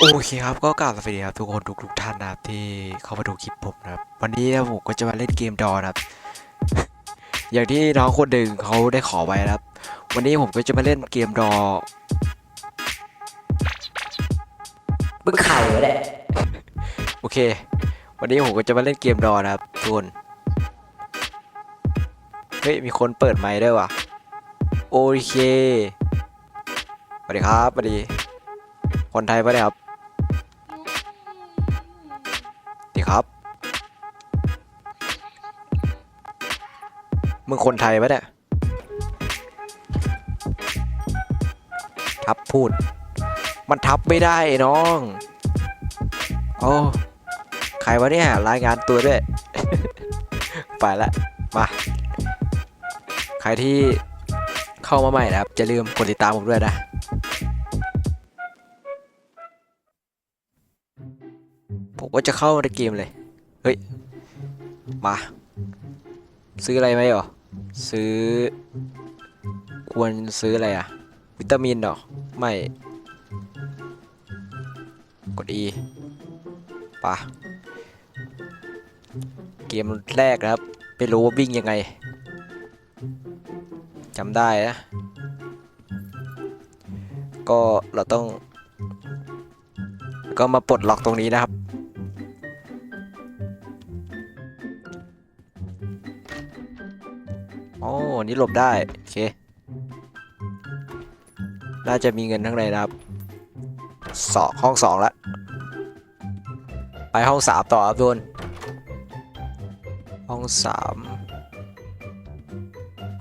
โอเคครับก็กล่าวสวัสดีครับทุกคนทุกทุกๆท่านนะครับที่เข้ามาดูคลิปผมนะครับ วันนี้นะผมก็จะมาเล่นเกมดอนะครับ อย่างที่น้องคนหนึ่งเขาได้ขอไว้นะครับ วันนี้ผมก็จะมาเล่นเกมดอมึงไข่แหละโอเค วันนี้ผมก็จะมาเล่นเกมดอนะครับทุกคนเฮ้ยมีคนเปิดไมค์ด้วยว่ะโอเคสวัสดีครับสวัสดีคนไทยปะเนี่ยครับ มึงคนไทยปะเนี่ยทับพูด มันทับไม่ได้น้อง โอ้ใครวะเนี่ยรายงานตัวด้วย ไปละมา ใครที่เข้ามาใหม่นะครับจะลืมกดติดตามผมด้วยนะผมก็จะเข้าในเกมเลย เฮ้ย มา ซื้ออะไรไหมหรอ ซื้อ ควรซื้ออะไรอะวิตามินหรอ ไม่ กด E ป่ะ เกมแรกนะครับไม่รู้ว่าวิ่งยังไงจำได้นะ ก็เราต้อง ก็มาปลดล็อกตรงนี้นะครับ อ้นี่หลบได้ โอเค น่าจะมีเงินทั้งในนะครับสองห้องสองละ ไปห้องสามต่อครับทุกคนห้องสาม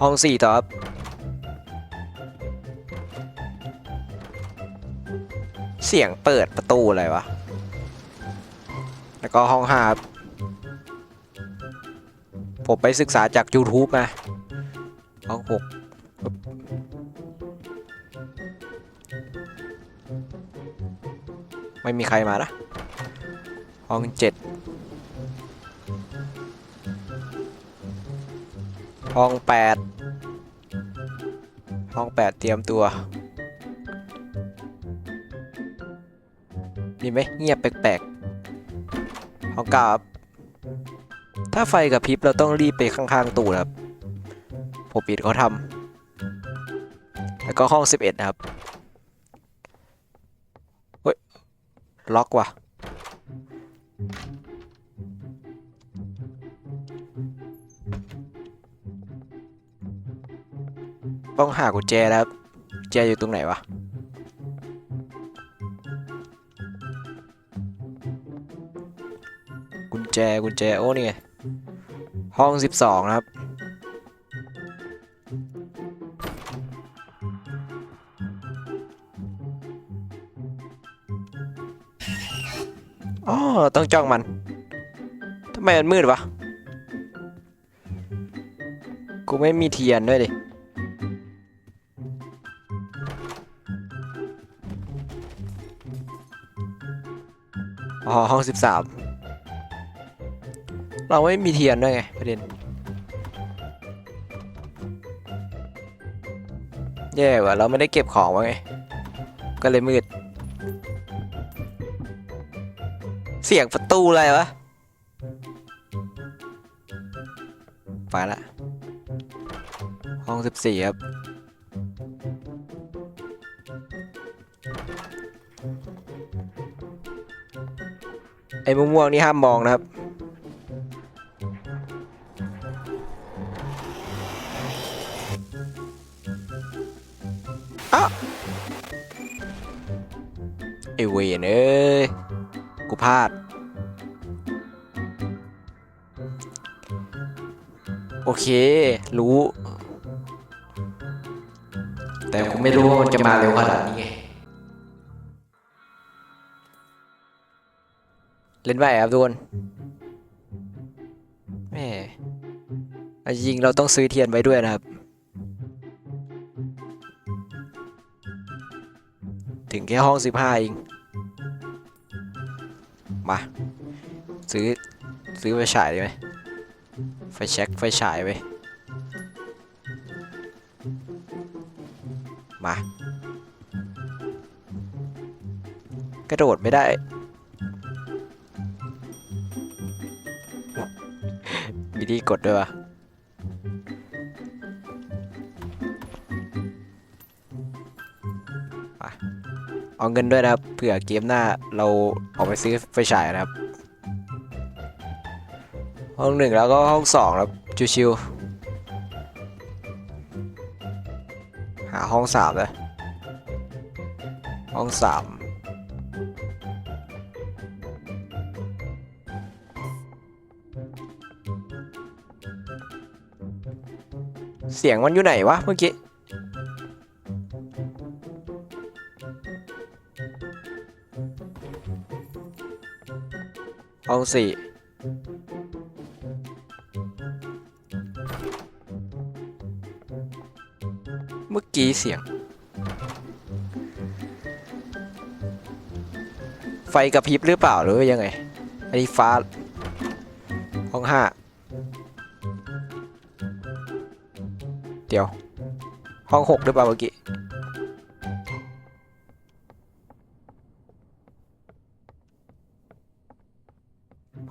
ห้องสี่ต่อครับเสียงเปิดประตูอะไรวะ แล้วก็ห้องห้าครับผมไปศึกษาจาก YouTube มา ห้องหกไม่มีใครมานะห้องเจ็ดห้องแปดห้องแปดเตรียมตัวมีไหมเงียบแปลกๆห้องเก้าครับถ้าไฟกับพริบเราต้องรีบไปข้างๆ ตู้นะครับ ผมปิดเขาทำแล้วก็ห้อง 11 นะครับเฮ้ยล็อกว่ะต้องหากุญแจแล้วกุญแจอยู่ตรงไหนวะ กุญแจกุญแจโอ้นี่ไงห้อง 12 นะครับ อ๋อต้องจ้องมันทำไมมันมืดวะ กูไม่มีเทียนด้วยดิ อ๋อ ห้อง13เราไม่มีเทียนด้วยไงประเด็น แย่ว่ะเราไม่ได้เก็บของไว้ไง ก็เลยมืด สียงประตูอะไรวะ ไปละ ห้อง14ครับไอ้ม่วงๆนี่ห้ามมองนะครับ อ้าวไอเวนเอ้ย กูพลาด เค รู้ แต่กูไม่รู้ว่ามันจะมาเร็วขนาดนี้ไง เล่นไหวครับทุกคนแม่เอาจริงเราต้องซื้อเทียนไว้ด้วยนะครับ ถึงแค่ห้องสิบห้าเอง มา ซื้อ ซื้อไฟฉายได้ไหม ไฟแช็กไฟฉายไว้มา กระโดดไม่ได้ มีที่กดด้วยวะไปเอาเงินด้วยนะครับ เผื่อเกมหน้าเราออกไปซื้อไฟฉายนะครับ ห้องหนึ่งแล้วก็ห้องสองแล้วชิวๆหาห้องสามเลยห้องสามเสียงมันอยู่ไหนวะเมื่อกี้ห้องสี่ มื่อกี้เสียง ไฟกระพริบหรือเปล่าหรือยังไง อันนี้ฟ้า ห้องห้า เดี๋ยว ห้องหกหรือเปล่าเมื่อกี้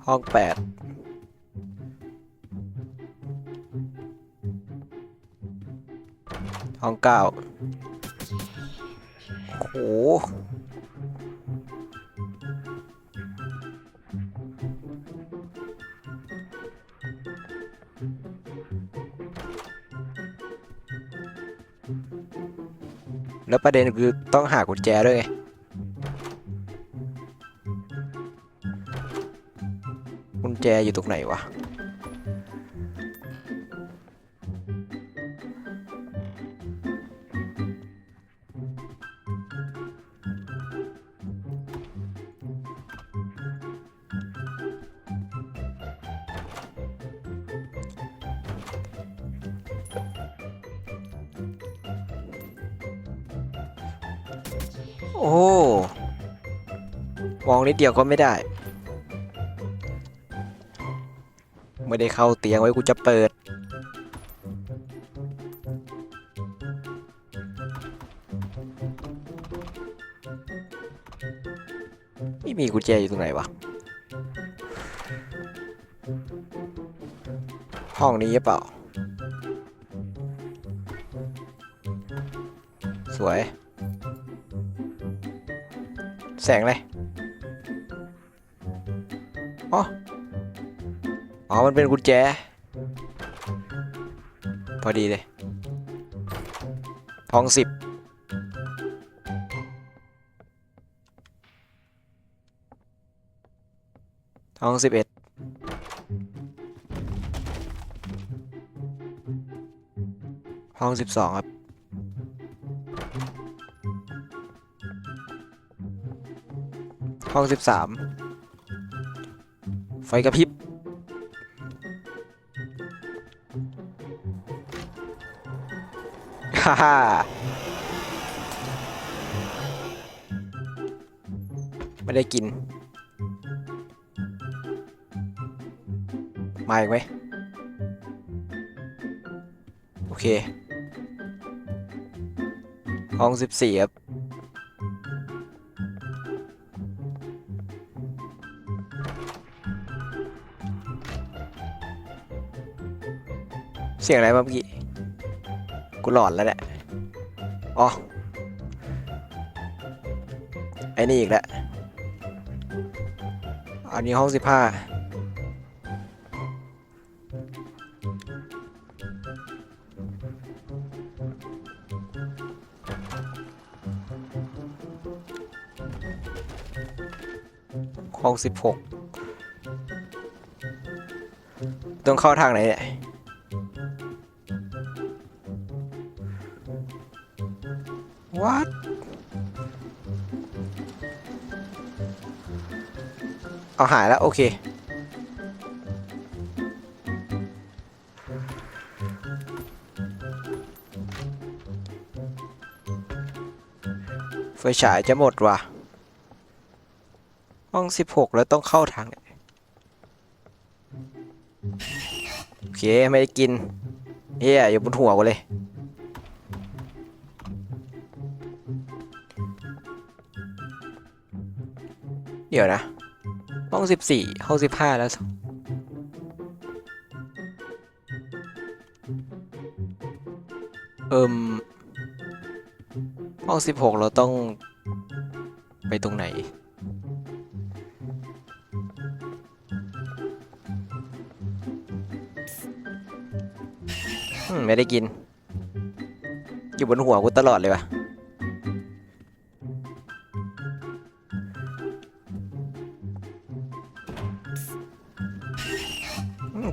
ห้องแปด ห้องเก้าโอ้โหแล้วประเด็นคือต้องหากุญแจด้วยไงกุญแจอยู่ตรงไหนวะ มองนิดเดียวก็ไม่ได้ ไม่ได้เข้าเตียงไว้กูจะเปิด ไม่มีกุญแจอยู่ตรงไหนวะ ห้องนี้หรือเปล่า สวย แสงเลย อ๋อ มันเป็นกุญแจ พอดีเลย ทองสิบทองสิบเอ็ดห้องสิบสองครับห้องสิบสามไฟกระพริบ ฮ่าไม่ได้กิน มาอีกไหมโอเค ห้องสิบสี่ครับ เสียงอะไรเมื่อกี้ กูหลอนแล้วเนี่ยอ๋อไอ้นี่อีกแล้วอันนี้ห้องสิบห้าห้องสิบหกต้องเข้าทางไหนเนี่ย What เอาหายแล้ว โอเค ไฟฉายจะหมดว่ะ ห้อง16แล้วต้องเข้าทางไหนโอเค ไม่ได้กิน เฮียอยู่บนหัวกูเลย เดี๋ยวนะ ห้องสิบสี่ห้องสิบห้าแล้ว เอิมห้องสิบหกเราต้องไปตรงไหนไม่ได้กิน อยู่บนหัวกูตลอดเลยวะ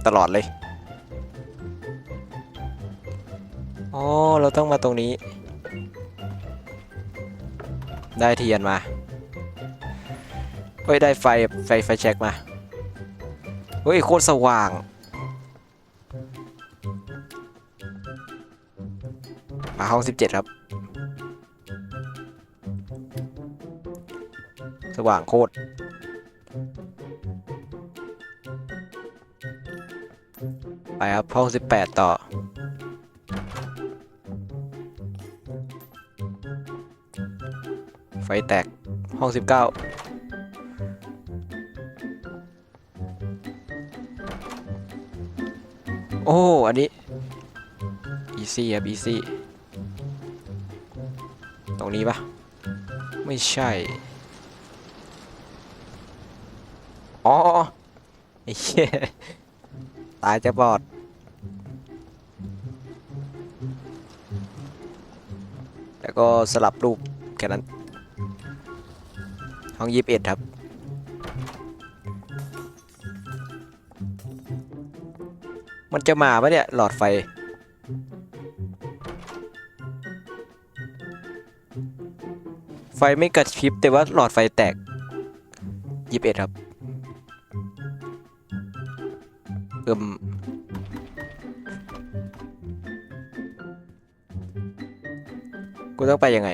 ตลอดเลย อ๋อ เราต้องมาตรงนี้ ได้เทียนมาเฮ้ย ได้ไฟ ไฟ ไฟแช็กมา เฮ้ย โคตรสว่างมาห้องสิบเจ็ดครับ สว่างโคตร ไปครับห้องสิบแปดต่อ ไฟแตกห้องสิบเก้าโอ้ อันนี้ อีซี่ครับ อีซี่ ตรงนี้ปะไม่ใช่ อ๋อไอ้เหี้ยตายจะบอด ก็สลับรูปแค่นั้น ห้องยี่สิบเอ็ดครับ มันจะมาปะเนี่ย หลอดไฟ ไฟไม่กระพริบแต่ว่าหลอดไฟแตกยี่สิบเอ็ดครับ เอิม กูต้องไปยังไง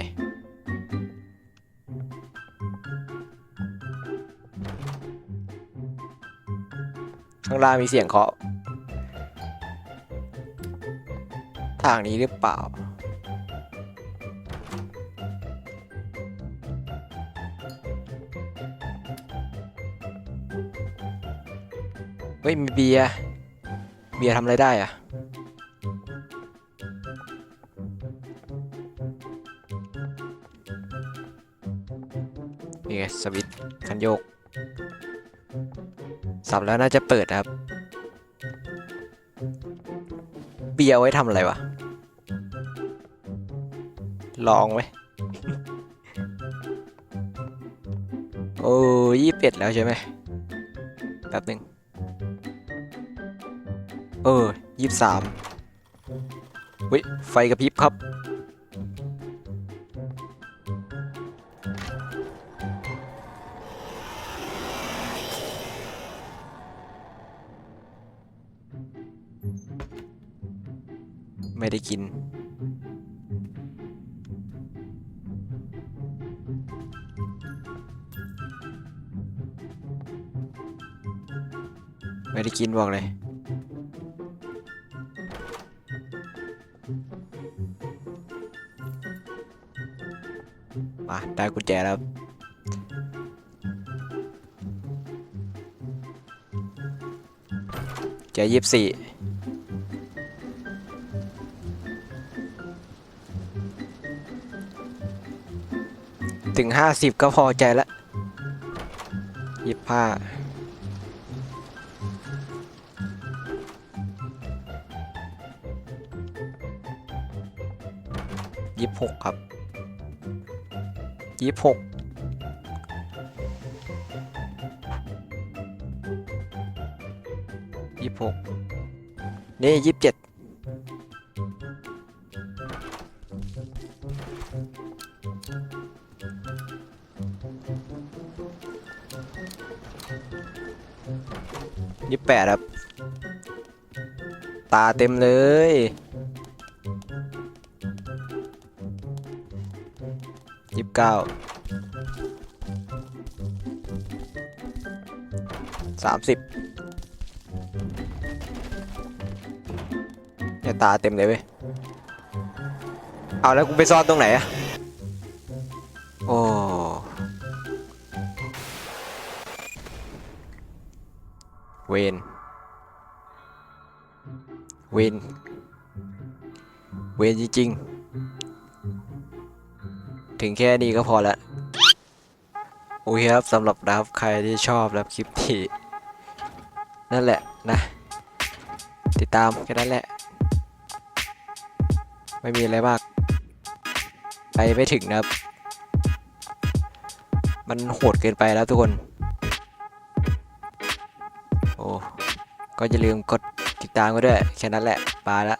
ข้างล่างมีเสียงเคาะ ทางนี้หรือเปล่า เฮ้ย มีเบียร์ เบียร์ทำอะไรได้อะ นี่ไงสวิตคันโยกสับแล้วน่าจะเปิดครับเบียร์ไว้ทำอะไรวะ ลองไหมโอ้ยี่สิบเอ็ดแล้วใช่ไหมแป๊บหนึ่งเออยี่สามวิไฟกระพริบครับ ไม่ได้กิน ไม่ได้กินบอกเลยมาได้กุญแจแล้วครับแจยี่สิบสี่ ถึงห้าสิบก็พอใจละยี่สิบห้ายี่สิบหกครับยี่สิบหกยี่สิบหกนี่ยี่สิบเจ็ด ยี่สิบแปดครับ ตาเต็มเลย ยี่สิบเก้า สามสิบเนี่ยตาเต็มเลยเว้ย เอาแล้วกูไปซ่อนตรงไหนอะ วนเวนเวนจริงๆ ถึงแค่นี้ก็พอละโอเคครับสำหรับนะครับใครที่ชอบแล้วคลิปที่นั่นแหละนะ ติดตามแค่นั้นแหละ ไม่มีอะไรมาก ไปไม่ถึงนะครับ มันโหดเกินไปแล้วทุกคน ก็อย่าลืมกดติดตามกันด้วยแค่นั้นแหละไปละ